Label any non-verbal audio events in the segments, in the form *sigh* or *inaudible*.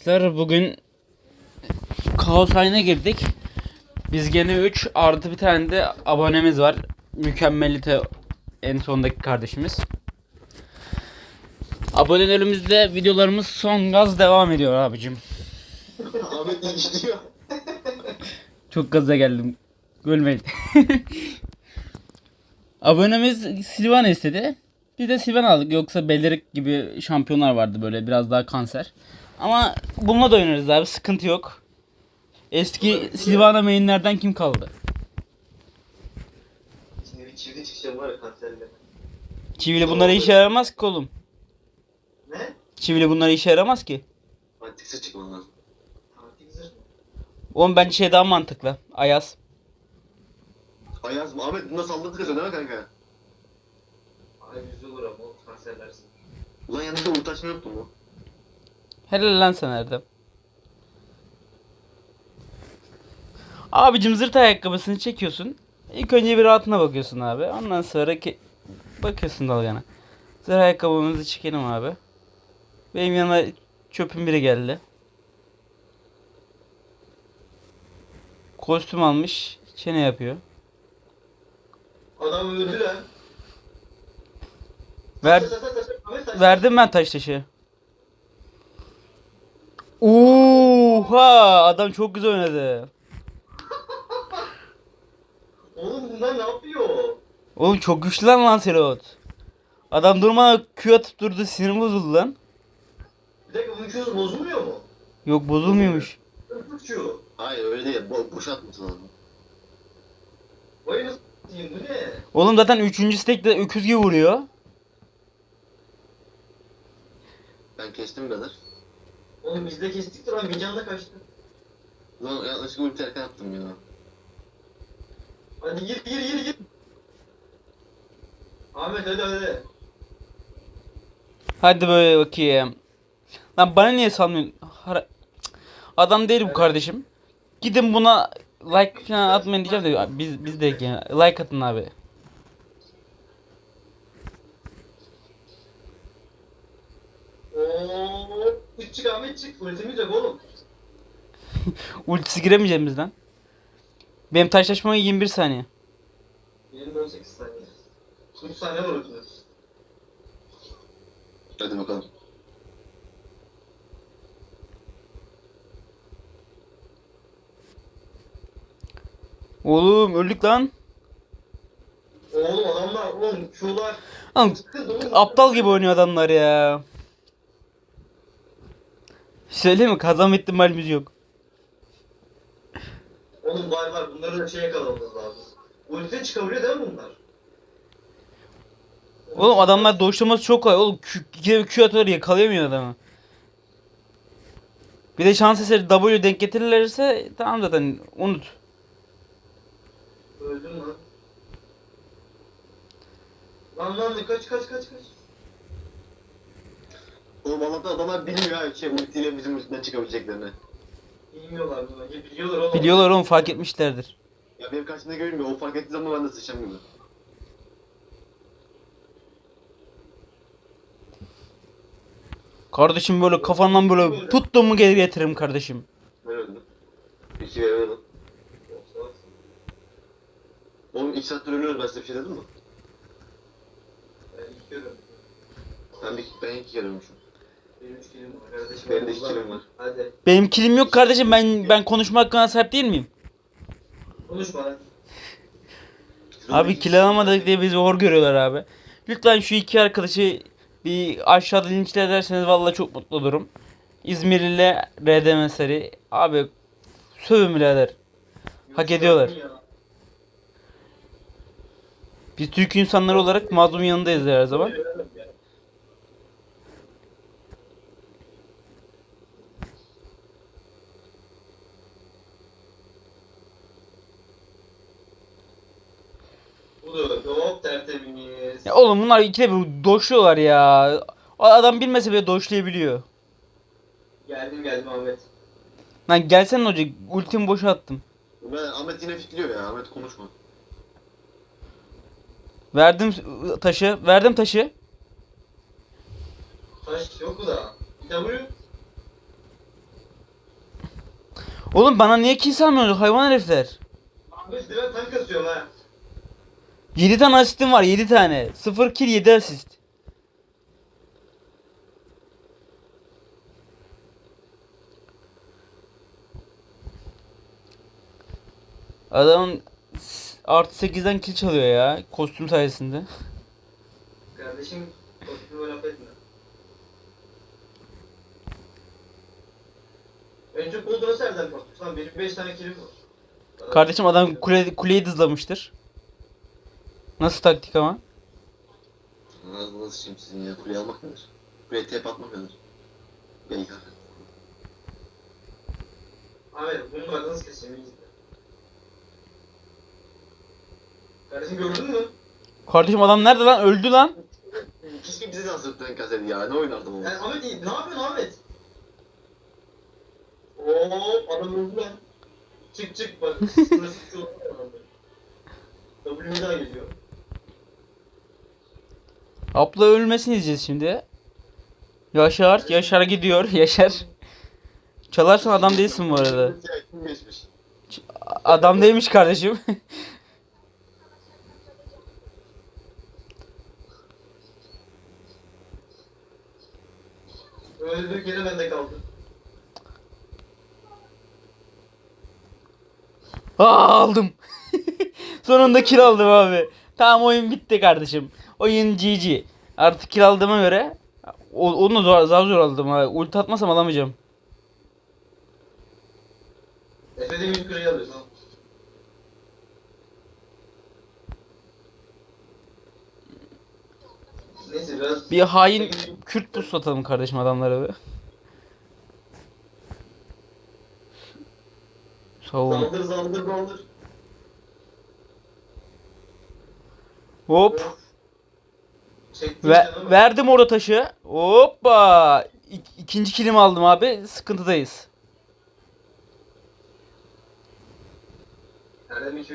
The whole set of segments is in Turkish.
arkadaşlar. Bugün kaos haline girdik. Biz gene 3 artı bir tane de abonemiz var. Mükemmelite en sondaki kardeşimiz. Abonelerimizde videolarımız son gaz devam ediyor abicim. Ahmet işliyor. Çok gaza geldim. Gülmeyin. *laughs* Abonemiz Silvana istedi. Biz de Silvana aldık. Yoksa Belirik gibi şampiyonlar vardı böyle biraz daha kanser. Ama bununla da oynarız abi. Sıkıntı yok. Eski Silvana mainlerden kim kaldı? Şimdi bir çivili çıkacağım var ya kanserle. Çivili bunlara işe yaramaz ki oğlum. Ne? Çivili bunlara işe yaramaz ki. Antikse çıkman lazım. Antik zırh mı? Oğlum bence şey daha mantıklı. Ayaz. Ayaz mı? Ahmet bunda saldırı kazıyor değil mi kanka? Ay yüz olur ama o kanserlersin. Ulan yanında uğurtaşma yoktu mu? Helal lan sen Erdem. Abicim zırt ayakkabısını çekiyorsun. İlk önce bir rahatına bakıyorsun abi. Ondan sonra ki bakıyorsun dalgana. Zırt ayakkabımızı çekelim abi. Benim yanıma çöpün biri geldi. Kostüm almış. Çene yapıyor. Adam öldü lan. Ver, verdim ben taş taşı. Oha adam çok güzel oynadı. Oğlum bunlar ne yapıyor? Oğlum çok güçlü lan Lancelot. Adam durmadan Q atıp durdu sinirim bozuldu lan. Bir dakika bu uçuyoruz bozulmuyor mu? Yok bozulmuyormuş. Uçuyor. Hayır öyle değil. Bo boşaltmasın lazım. Vay nasıl diyeyim bu ne? Oğlum zaten 3. stack'te öküz gibi vuruyor. Ben kestim birader. Oğlum biz de kestik de lan Bincan da kaçtı. Lan yaklaşık ulti erken attım ya. Hadi gir gir gir gir. Ahmet hadi hadi. Hadi böyle bakayım. Lan bana niye salmıyorsun? Hara- Cık. Adam değil bu kardeşim. Gidin buna like falan atmayın diyeceğim de biz biz de yani like atın abi. Oo, çık çık Ahmet çık. Ultimiz yok oğlum. *laughs* Ultisi giremeyeceğimiz lan. Benim taşlaşmama 21 saniye. Benim de 18 saniye. 3 saniye var. Hadi bakalım. Oğlum öldük lan. Oğlum adamlar oğlum Q'lar. Oğlum. aptal gibi oynuyor adamlar ya. Söyleyeyim mi? Kazanma ihtimalimiz yok. Oğlum var var bunları da şey yakalamamız lazım. Ulti çıkabiliyor değil mi bunlar? Oğlum adamlar doşlaması çok kolay. Oğlum Q, Q, Q yakalayamıyor adamı. Bir de şans eseri W denk getirirlerse tamam zaten unut. Öldüm lan. Lan lan kaç kaç kaç kaç. Oğlum Allah'tan adamlar bilmiyor ha şey ultiyle bizim üstünden çıkabileceklerini. Bilmiyorlar bunu. Ya Biliyorlar oğlum. Biliyorlar oğlum fark etmişlerdir. Ya benim karşımda görünmüyor. O fark ettiği zaman ben de sıçacağım gibi. Kardeşim böyle kafandan böyle tuttum mu geri getiririm kardeşim. Ben öldüm. İki ve öldüm. Oğlum iki saattir ölüyoruz ben size bir şey dedim mi? Ben iki kere. Ben, bir, ben iki kere ölmüşüm. Benim kilim var kardeşim. Benim de kilim var. Hadi Benim kilim yok kardeşim ben ben konuşma hakkına sahip değil miyim? konuşma lan. Abi kill alamadık diye bizi hor görüyorlar abi. Lütfen şu iki arkadaşı bir aşağıda linçle ederseniz vallahi çok mutlu olurum. İzmir ile RDM seri. Abi sövün birader. Hak ediyorlar. Biz Türk insanları olarak mazlum yanındayız her zaman. Hop tertemiz. Ya oğlum bunlar ikide bir doşluyorlar ya. Adam bilmese bile doşlayabiliyor. Geldim geldim Ahmet. Lan gelsene hoca ultimi boşa attım. Ben Ahmet yine fitliyor ya. Ahmet konuşma. Verdim taşı. Verdim taşı. Taş yok da? W. Oğlum bana niye kill salmıyorsunuz hayvan herifler? Ahmet ben tank kasıyorum ha. 7 tane asistim var 7 tane. 0 kill 7 asist. Adam artı 8'den kill çalıyor ya kostüm sayesinde. Kardeşim kostümü laf etme. En çok olduğunu serden kostüm. Lan benim 5 tane kilim var. Kardeşim adam kule, kuleyi dızlamıştır. Nasıl taktik ama? Nasıl, nasıl şimdi sizin ya? Kuleye almak nedir? Kuleye tep atmak nedir? Yıkar. Ahmet bunu bak nasıl izle. Kardeşim gördün mü? Kardeşim adam nerede lan? Öldü lan. Keşke bize de hazırlıktan kasaydı ya. Ne oynardım onu? Yani Ahmet iyi. Ne yapıyorsun Ahmet? Oo adam öldü lan. Çık çık bak. Sınırsız çok W bir daha geliyor. Abla ölmesini izleyeceğiz şimdi. Yaşar, Yaşar gidiyor. *laughs* Yaşar. Çalarsan adam değilsin bu arada. Adam değilmiş kardeşim. *laughs* Öldü geri bende kaldı. Aa, aldım. *laughs* Sonunda kill aldım abi. Tamam oyun bitti kardeşim. Oyun GG. Artık kill aldığıma göre onu zor, zar zor aldım ha. Ulti atmasam alamayacağım. Efe de 100 kırıyı alıyorsun. Neyse biraz Bir hain Kürt buz atalım kardeşim adamlara bir. Sağ olun. saldır saldır. Hop. Ve, verdim orada taşı. Hoppa. İk, ikinci kilimi aldım abi. Sıkıntıdayız. Erdem 2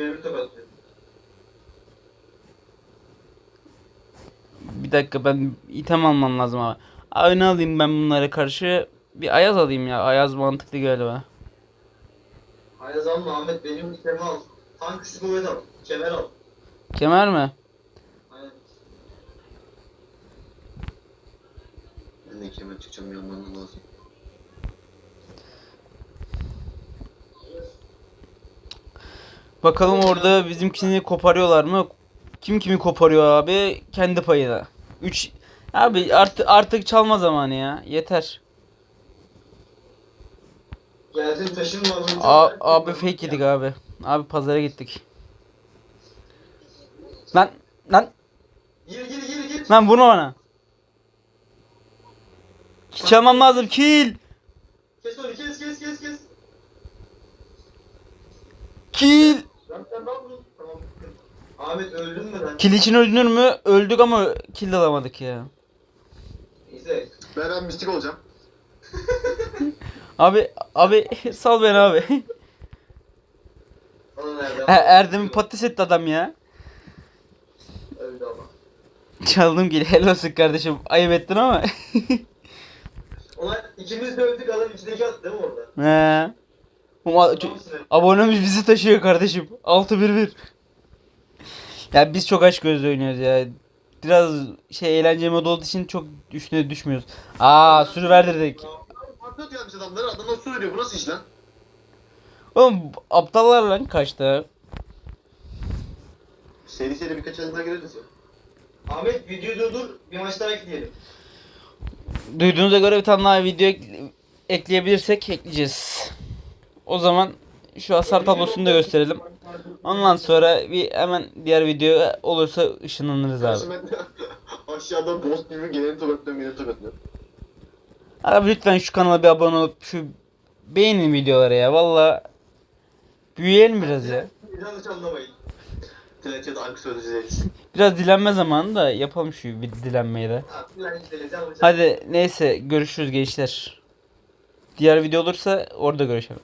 bir dakika ben item almam lazım abi. Ne alayım ben bunlara karşı? Bir ayaz alayım ya. Ayaz mantıklı galiba. Ayaz alma Ahmet benim ikemi al. Tank kuvvet al. Kemer al. Kemer mi? Aynen. Ben de kemer çıkacağım yanmanız lazım. Bakalım orada bizimkini koparıyorlar mı? Kim kimi koparıyor abi? Kendi payına. 3 Abi artık artık çalma zamanı ya. Yeter. Geldim bunu A abi fake yedik abi. Abi pazara gittik. Lan lan Gir gir gir gir. lan vurma bana. Çalmam lazım kill. Kes onu kes kes kes kes. Kill. Tamam. Ahmet öldün mü lan? Kill için öldürür mü? Öldük ama kill de alamadık ya. Neyse. Ben ben mistik olacağım. Abi abi *laughs* sal beni abi. Bana nerede? E, Erdem'i patates etti adam ya. Öldü ama. Çaldım kill. Helal olsun kardeşim. Ayıp ettin ama. *laughs* Ulan ikimiz de öldük adam içindeki attı değil mi orada? He. Oğlum, a- Tamam mısın? Abonemiz bizi taşıyor kardeşim. 6-1-1. Ya biz çok aşk gözlü oynuyoruz ya. Biraz şey eğlence modu olduğu için çok üstüne düşmüyoruz. Aa sürü verdirdik. Patlat gelmiş adamları. Adamlar su veriyor. Bu nasıl iş lan? Oğlum aptallar lan kaçta. Seri seri birkaç el daha gireriz ya. Ahmet videoyu durdur bir maç daha ekleyelim. Duyduğunuza göre bir tane daha video ek- ekleyebilirsek ekleyeceğiz. O zaman şu hasar tablosunu da gösterelim. Ondan sonra bir hemen diğer video olursa ışınlanırız abi. *laughs* Aşağıdan boss gibi geleni tokatlıyorum geleni tokatlıyorum. Abi lütfen şu kanala bir abone olup şu beğenin videoları ya. Valla büyüyelim biraz ya. Yanlış anlamayın. Dilencede ank sözcüğüz. Biraz dilenme zamanı da yapalım şu bir dilenmeyi de. Lan Hadi neyse görüşürüz gençler. Diğer video olursa orada görüşelim.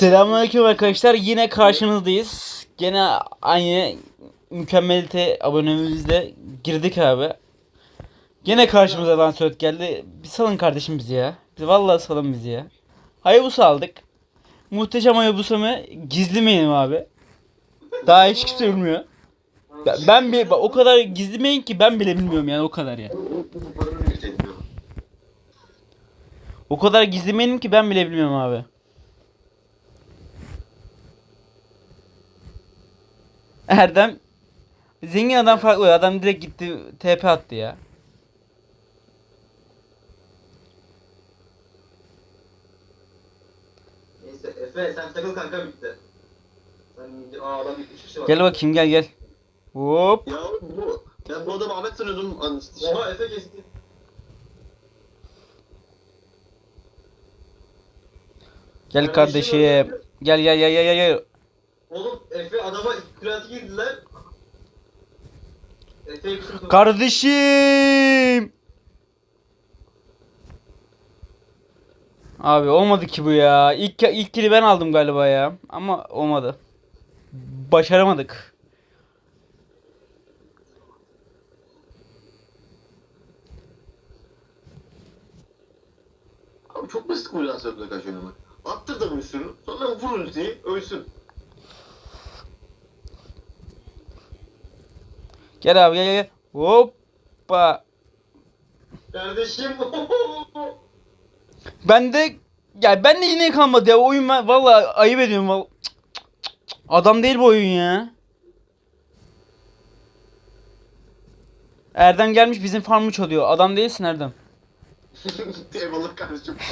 Selamünaleyküm arkadaşlar. Yine karşınızdayız. Gene aynı mükemmelite abonemizle girdik abi. Gene karşımıza Lancelot geldi. Bir salın kardeşim bizi ya. Bizi vallahi salın bizi ya. Hayabusa aldık. Muhteşem Hayabusa'mı gizlemeyin abi. Daha hiç kimse bilmiyor. Ben, ben bile o kadar gizlemeyin ki ben bile bilmiyorum yani o kadar ya. O kadar gizlemeyin ki ben bile bilmiyorum abi. Erdem zengin adam farklı. Adam direkt gitti TP attı ya. Neyse Efe sen takıl kanka bitti. Aa adam şey var. Gel bakayım gel gel. Hop. Ya oğlum bu. Ben bu adamı Ahmet sanıyordum. An- Oha Efe kesti. Gel kardeşim. Gel gel gel gel gel, gel. Oğlum Efe adama kreatif girdiler. Yükseldi. Kardeşim. Abi olmadı ki bu ya. İlk ilk kili ben aldım galiba ya. Ama olmadı. Başaramadık. Abi çok basit kombinasyonla karşı oynamak. Attır da sürü. Sonra vur ultiyi. Ölsün. Gel abi gel gel. Hoppa. Kardeşim. Ben de ya ben de yine kalmadı ya oyun ben vallahi ayıp ediyorum cık. Adam değil bu oyun ya. Erdem gelmiş bizim farmı çalıyor. Adam değilsin Erdem. *laughs* Eyvallah kardeşim. *laughs*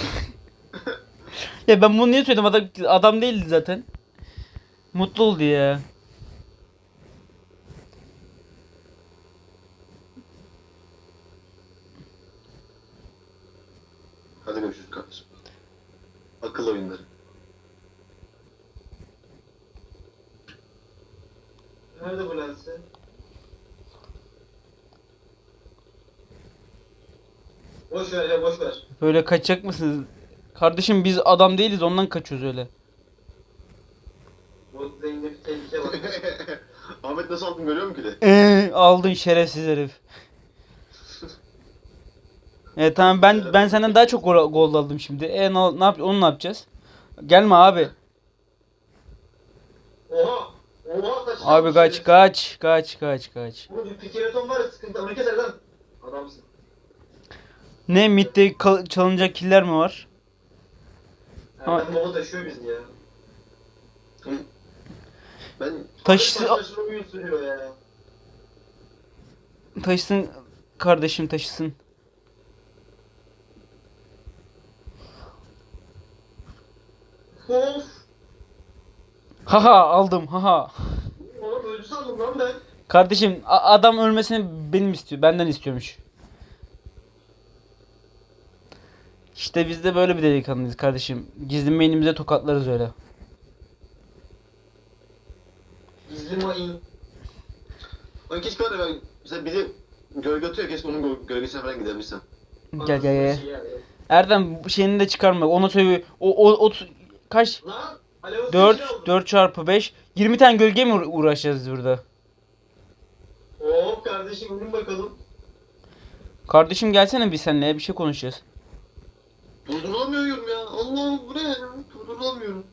Ya ben bunu niye söyledim adam adam değildi zaten. Mutlu oldu ya. Hadi görüşürüz kardeşim. Akıl oyunları. Nerede bu lensi? Boş ver ya boş ver. Böyle kaçacak mısınız? Kardeşim biz adam değiliz ondan kaçıyoruz öyle. Bu zenginde bir tehlike var. *laughs* Ahmet nasıl aldın görüyor musun ki de? Eee aldın şerefsiz herif. Evet tamam ben ben senden daha çok gol, gol aldım şimdi. E ne, ne yap onu ne yapacağız? Gelme abi. Oha! Oha kaç Abi kaç kaç kaç kaç kaç. Bu bir pikeleton var ya sıkıntı. Onu keser lan. Adamsın. Ne midde çalınacak killer mi var? Ama- Erdem baba taşıyor bizi ya. Ben Taşısı Taşlaşma oyun sürüyor ya. taşısın kardeşim taşısın. Of! Haha aldım haha. Öldü sandım lan ben. Kardeşim adam ölmesini benim istiyor. Benden istiyormuş. İşte biz de böyle bir delikanlıyız kardeşim. Gizli main'imize tokatlarız öyle. Gizli mayın. Lan keşke var ya ben mesela biri gölge atıyor keşke onun gö- gölgesine falan gidebilsem. Gel gel gel. Erdem şeyini de çıkarma. Ona söyle. O o, o kaç? Lan! Alev 4 4 çarpı 5 20 tane gölge mi uğra- uğraşacağız burada? Hop kardeşim vurun bakalım. Kardeşim gelsene bir seninle bir şey konuşacağız. Durdurulamıyorum ya. Allah'ım bu ne ya? Durdurulamıyorum.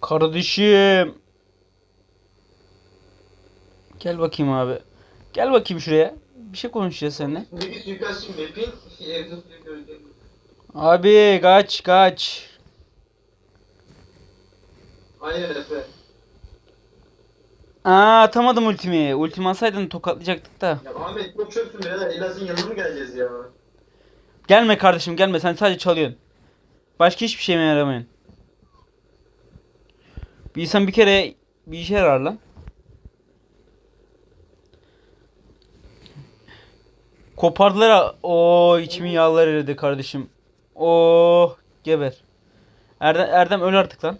Kardeşim. Gel bakayım abi. Gel bakayım şuraya. Bir şey konuşacağız seninle. Bir bir suikastçı map'in. Abi kaç kaç. Aynen Efe. Aa atamadım ultimi. Ultimi atsaydın tokatlayacaktık da. Ya Ahmet çok çöpsün birader. İlas'ın yanına mı geleceğiz ya? Gelme kardeşim gelme sen sadece çalıyorsun. Başka hiçbir şeyime yaramayın. Bir insan bir kere bir işe yarar lan. Kopardılar o içimin yağları eridi kardeşim. Oh geber. Erdem, Erdem öl artık lan.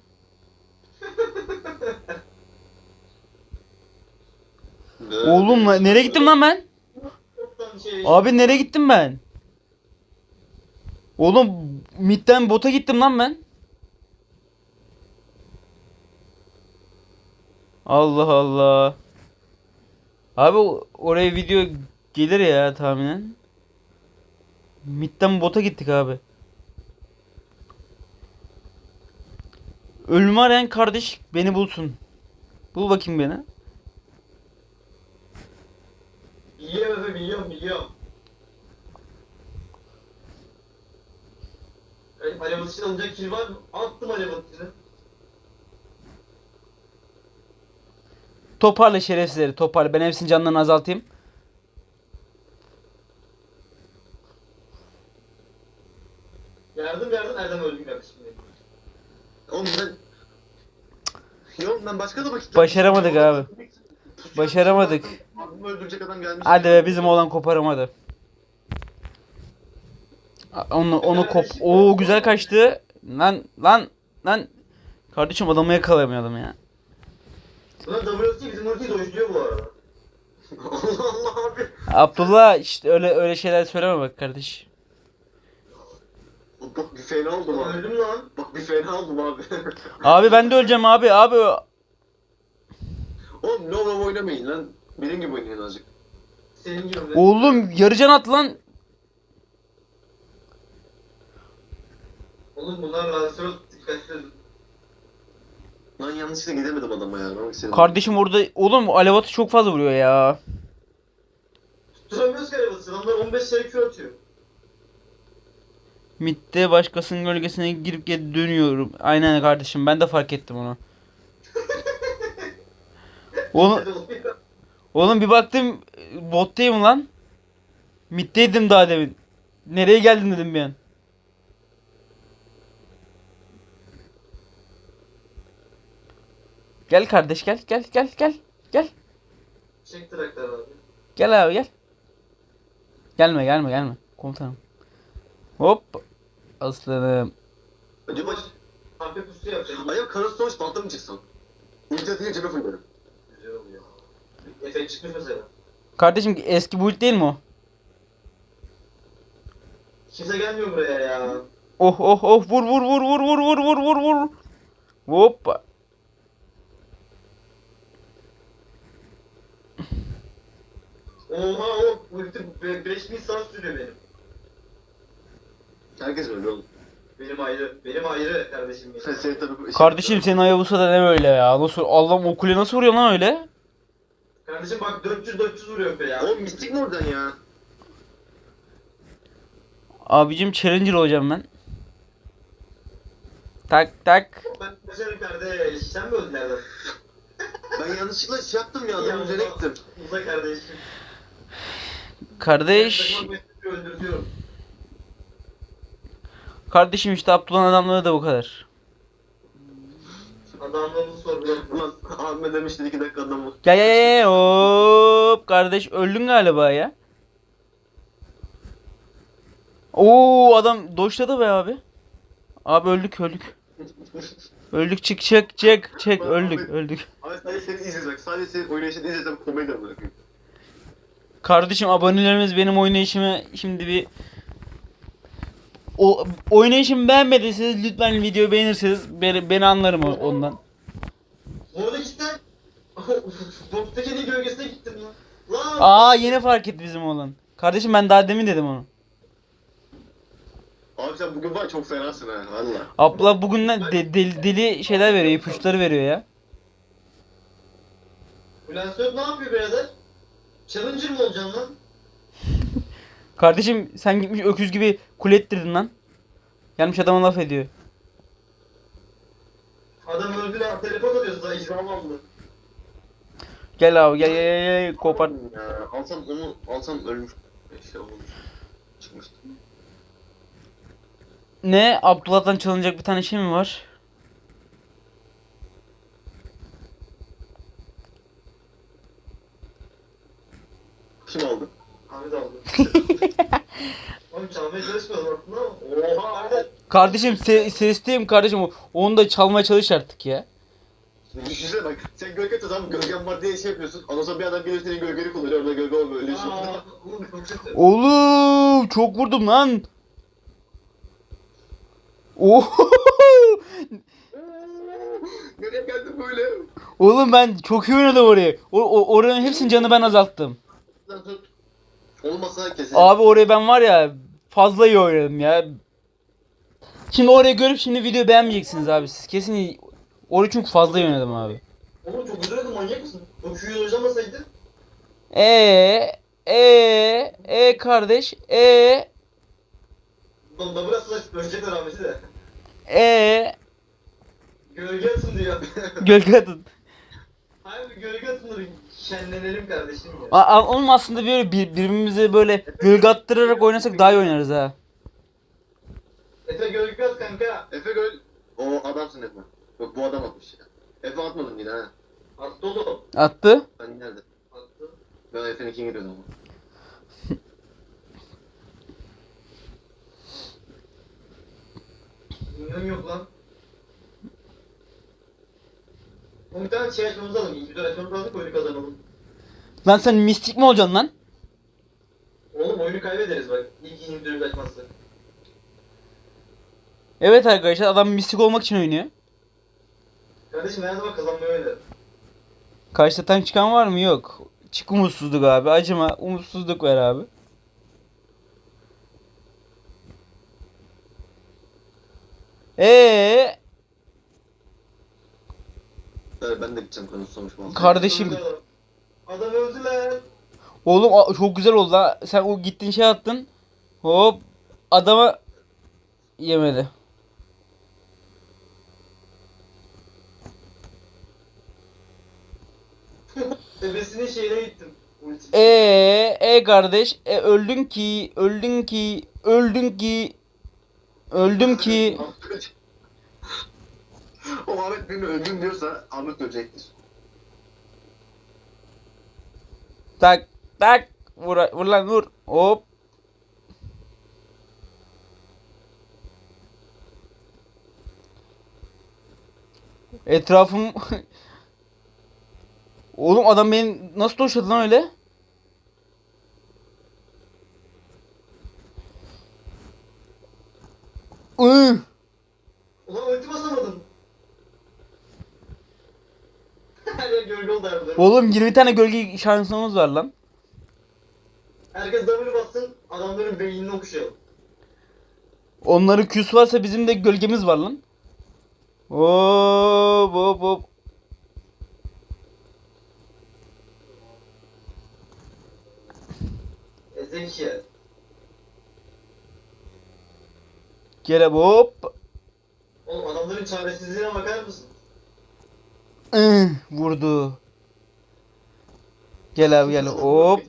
Oğlum lan, nereye gittim lan ben? Şey... Abi nereye gittim ben? Oğlum midden bota gittim lan ben. Allah Allah. Abi oraya video gelir ya tahminen. Midden bota gittik abi. Ölümü arayan kardeş beni bulsun. Bul bakayım beni. Biliyorum biliyorum biliyorum. E, Alev atışını alınacak kill var mı? Attım alev atışını. Toparla şerefsizleri toparla. Ben hepsinin canlarını azaltayım. Yardım yardım Erdem öldüm kardeşim benim. Oğlum ben... Yok ben başka da vakit... Başaramadık abi. Başaramadık. Abimi öldürecek adam gelmiş. Hadi be bizim oğlan koparamadı. Onu onu kop. Oo güzel kaçtı. Lan lan lan. Kardeşim adamı yakalayamayalım ya. Buna WC bizim ultiyi doşluyor bu arada. Allah *laughs* Allah abi. Abdullah işte öyle öyle şeyler söyleme bak kardeş. Bak bir fena oldum abi. Öldüm lan. Bak bir fena oldum abi. *laughs* Abi ben de öleceğim abi. Abi Oğlum no no oynamayın lan. Benim gibi oynayın azıcık. Senin gibi oğlum yarıcan at lan. Oğlum bunlar lansör dikkatli. Lan yanlışlıkla gidemedim adama ya. Ben. Kardeşim orada oğlum alevatı çok fazla vuruyor ya. Tutamıyoruz ki arabası. Onlar 15 sayı Q atıyor. Mitte başkasının gölgesine girip geri dönüyorum. Aynen kardeşim ben de fark ettim onu. Oğlum, oğlum bir baktım bottayım lan. Mitteydim daha demin. Nereye geldin dedim bir an. Gel kardeş gel gel gel gel gel. Çek traktör abi. Gel abi gel. Gelme gelme gelme komutanım. Hop. Aslanım. Acaba Kampe pusu yapacağım. ayak karası sonuç balta mı? Ulti atınca cebe fırlarım. Efe çıkmış mesela. Kardeşim eski build değil mi o? Kimse gelmiyor buraya ya. Oh oh oh vur vur vur vur vur vur vur vur vur. Hoppa. Oha o ulti 5000 saat sürüyor benim. Herkes öyle oğlum. Benim ayrı. Benim ayrı kardeşim *laughs* benim. Kardeşim senin Hayabusa da ne böyle ya? Nasıl Allah'ım o kule nasıl vuruyor lan öyle? Kardeşim bak 400 400 vuruyor be ya. Oğlum mistik mi oradan ya? Abicim challenger olacağım ben. Tak tak. Ben kaçarım kardeş. Sen mi öldün nereden? Ben yanlışlıkla şey yaptım ya adamın üzerine gittim. Uza kardeşim. Kardeş. Kardeşim işte Abdullah'ın adamları da bu kadar. Sorguladım. Ulan *laughs* abime demişti iki dakika adamı. Gel gel gel gel. hop kardeş öldün galiba ya. Oo adam doşladı be abi. Abi öldük öldük. Öldük çık çık çık çık öldük öldük. Abi sadece seni izleyecek. Sadece senin oynayışını izlesem komedi amına koyayım. Kardeşim abonelerimiz benim oynayışımı şimdi bir o oynayışımı beğenmediyseniz lütfen videoyu beğenirseniz beni, beni anlarım o- ondan. Orada cidden. *laughs* Bob'takinin gölgesine gittim ya. Lan. Aa yeni fark etti bizim oğlan. Kardeşim ben daha demin dedim onu. Abi sen bugün var çok fenasın ha valla. Abla bugün de, de- deli, deli şeyler veriyor, ipuçları veriyor ya. Bu lansör ne yapıyor birader? Challenger mı olacaksın lan? Kardeşim sen gitmiş öküz gibi kule ettirdin lan. Gelmiş adama laf ediyor. Adam öldü lan. Teleport atıyorsun daha icra aldı. Gel abi gel gel gel, gel kopar. Ya, alsam onu alsam ölmüş. Olmuş. Çıkmıştı. Ne? Abdullah'tan çalınacak bir tane şey mi var? Kim aldı? Ahmet aldı. *laughs* Oğlum çalmaya çalışmıyordum aslında ama. Oha Ahmet. Kardeşim se sesteyim kardeşim. Onu da çalmaya çalış artık ya. Düşünsene bak sen gölge tutan gölgen var diye şey yapıyorsun. Ondan sonra bir adam geliyor senin gölgeni kullanıyor orada gölge olmuyor öyle şey. Aa, *laughs* oğlum çok vurdum lan. Oo. *laughs* Nereye geldin böyle? Oğlum ben çok iyi oynadım orayı. O, o oranın hepsinin canı ben azalttım. Olmasa kesin. Abi oraya ben var ya fazla iyi oynadım ya. Şimdi oraya görüp şimdi video beğenmeyeceksiniz abi siz. Kesin iyi- orayı çünkü fazla iyi oynadım abi. Oğlum çok güzel oldu manyak mısın? Bak şu yıl oynamasaydı. Ee ee kardeş ee Lan da burası da önce de rahmeti de. ee Gölge atsın diyor. gölge atın. Hayır bir gölge diyor. Şenlenelim kardeşim ya. A- a- Oğlum aslında böyle bir, birbirimize böyle gölge attırarak oynasak daha iyi oynarız ha. Efe gölge at kanka. Efe Göl. O adamsın Efe. Yok bu adam atmış ya. Efe atmadın yine ha. Attı oğlum. Attı. Ben nerede? Attı. Ben Efe'nin kim giriyordum ama. Bilmem yok lan. Tane şey açmamız lazım. İki bir açmamız lazım ki oyunu kazanalım. Lan sen mistik mi olacaksın lan? Oğlum oyunu kaybederiz bak. İlk indirimde açmazsak. Evet arkadaşlar adam mistik olmak için oynuyor. Kardeşim her zaman kazanmayı oynarım. Karşıda tank çıkan var mı? Yok. Çık umutsuzluk abi. Acıma. Umutsuzluk ver abi. Eee Ben de gideceğim konusu sonuç mu? Kardeşim. Adam. Adam öldü lan. oğlum a- çok güzel oldu ha. Sen o gittin şey attın. Hop adama yemedi. *laughs* Bebesinin şeyine gittim. Ulti. E e kardeş e öldün ki öldün ki öldün ki öldüm ki *laughs* o Ahmet birini öldüm diyorsa Ahmet ölecektir. tak tak vur, vur lan vur hop Etrafım *laughs* Oğlum adam beni nasıl doşladı lan öyle? Ulan ulti basamadın. Yer gölge oldu harbiden. Oğlum 20 tane gölge şansımız var lan. Herkes W bassın, adamların beynini okşayalım. Onların küs varsa bizim de gölgemiz var lan. Hop hop hop. Ezek ya. Gel hop. Oğlum adamların çaresizliğine bakar mısın? Ih, vurdu. Gel abi gel hop.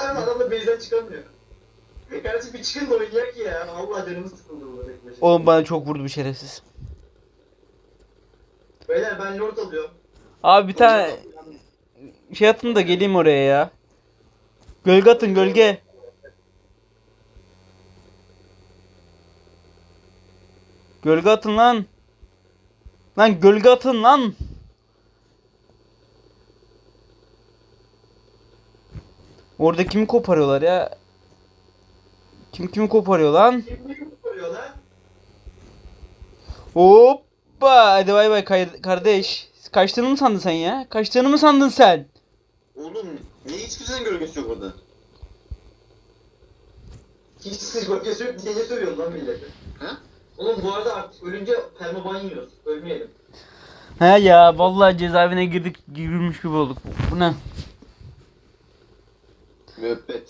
Hemen adam da base'den çıkamıyor. Gerçi bir çıkın da oynayak ya. Allah canımız sıkıldı tek başına. Oğlum bana çok vurdu bir şerefsiz. Beyler ben lord alıyorum. Abi bir tane şey atın da geleyim oraya ya. Gölge atın gölge. Gölge atın lan. Lan gölge atın lan. Orada kimi koparıyorlar ya? Kim kimi koparıyor lan? Kim kimi koruyor lan? Hoppa! Hadi bay bay kardeş. Kaçtığını mı sandın sen ya? Kaçtığını mı sandın sen? Oğlum niye hiç kimsenin gölgesi yok orada? Hiç siz gölgesi yok diye söylüyorsun lan millete. Ha? Oğlum bu arada artık ölünce permaban yiyoruz. Ölmeyelim. He ya vallahi cezaevine girdik girmiş gibi olduk. Bu ne? Müebbet.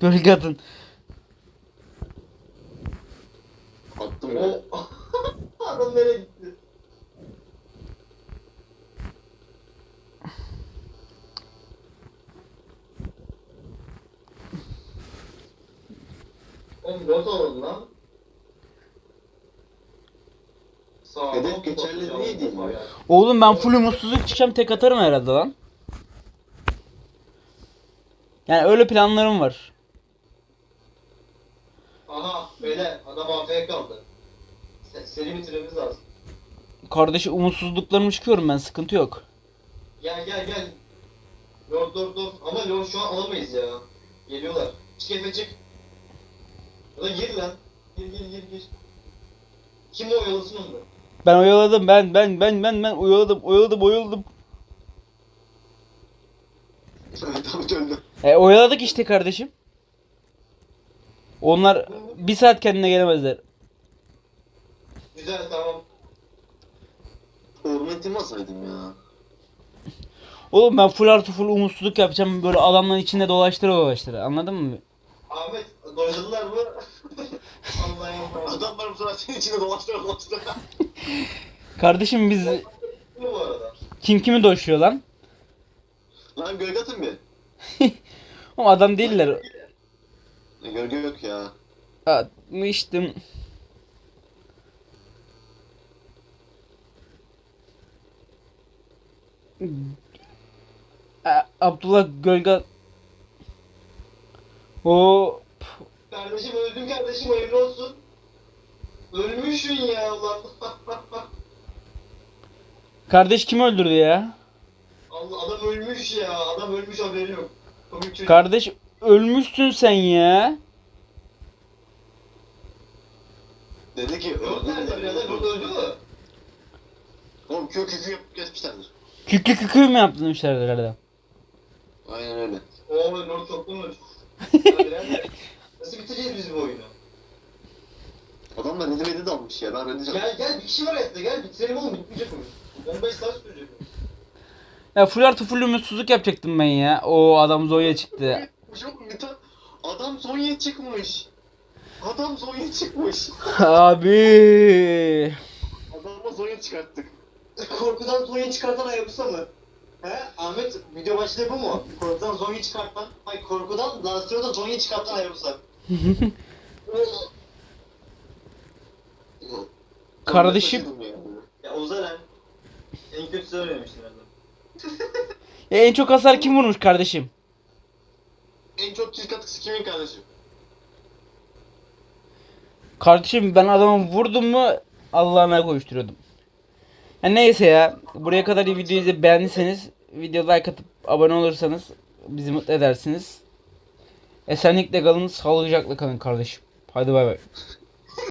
Gölge atın. Attım ya. O *laughs* adam nereye gitti? Oğlum lord alalım lan. Sağ Hedef geçerli değil değil mi? Oğlum ben full umutsuzluk çıkacağım tek atarım herhalde lan. Yani öyle planlarım var. Aha böyle adam AFK kaldı. Se seri bitirmemiz lazım. Kardeşi umutsuzluklarımı çıkıyorum ben sıkıntı yok. Gel gel gel. Lord lord lord. Ama lord şu an alamayız ya. Geliyorlar. Çık Efe çık. Da gir lan. Gir gir gir gir. Kim oyalasın onu? Ben oyaladım ben ben ben ben ben oyaladım oyaladım oyaladım. Ahmet öldü. E oyaladık işte kardeşim. Onlar bir saat kendine gelemezler. Güzel tamam. Ornatimi alsaydım ya. Oğlum ben full artı full umutsuzluk yapacağım. Böyle adamların içinde dolaştıra dolaştıra. Anladın mı? Ahmet dojladılar mı? *laughs* Allah'ım. Adamlar bu sefer senin içinde dolaştıra dolaştıra. Kardeşim biz Bu bu arada. kim kimi doşuyor lan? Lan gölge atın bir. *laughs* Ama adam değiller. E, Gölge yok ya. Atmıştım. A- Abdullah Gölge o Kardeşim öldüm kardeşim hayırlı olsun. Ölmüşsün ya ulan. *laughs* kardeş kimi öldürdü ya? Allah adam ölmüş ya. Adam ölmüş haberi yok. Komik çocuk. Kardeş ölmüşsün sen ya. Dedi ki Yok nerede birader? Burada öldü mü? Oğlum kök kükü yapıp geçmişlerdir. Kükü kükü mü yaptın müşterilerden? Aynen öyle. Oo toplamış. Ya birader, Nasıl bitireceğiz biz bu oyunu? Adamlar Redim Ed'i de almış ya. Ben Red'i Gel gel bir kişi var hayatta gel bitirelim oğlum bitmeyecek oyun. 15 saat sürecek. Ya full artı full umutsuzluk yapacaktım ben ya. O adam Zoya çıktı. Yok Mita. Adam Zonya çıkmış. Adam Zonya çıkmış. Abi. Adama Zonya çıkarttık. Korkudan Zonya çıkartan Hayabusa mı? He? Ahmet video başlığı bu mu? Korkudan Zonya çıkartan, hayır korkudan Lancero'da Zonya çıkartan Hayabusa. Kardeşim. Ya Ozaren en kötüsü söylemiştin adam. *laughs* Ya en çok hasar kim vurmuş kardeşim? En çok kill katkısı kimin kardeşim? Kardeşim ben adamı vurdum mu Allah'ına koşturuyordum. Ya neyse ya. Buraya kadar iyi videoyu beğendiyseniz video like atıp abone olursanız bizi mutlu edersiniz. Esenlikle kalın, sağlıcakla kalın kardeşim. Hadi bay bay.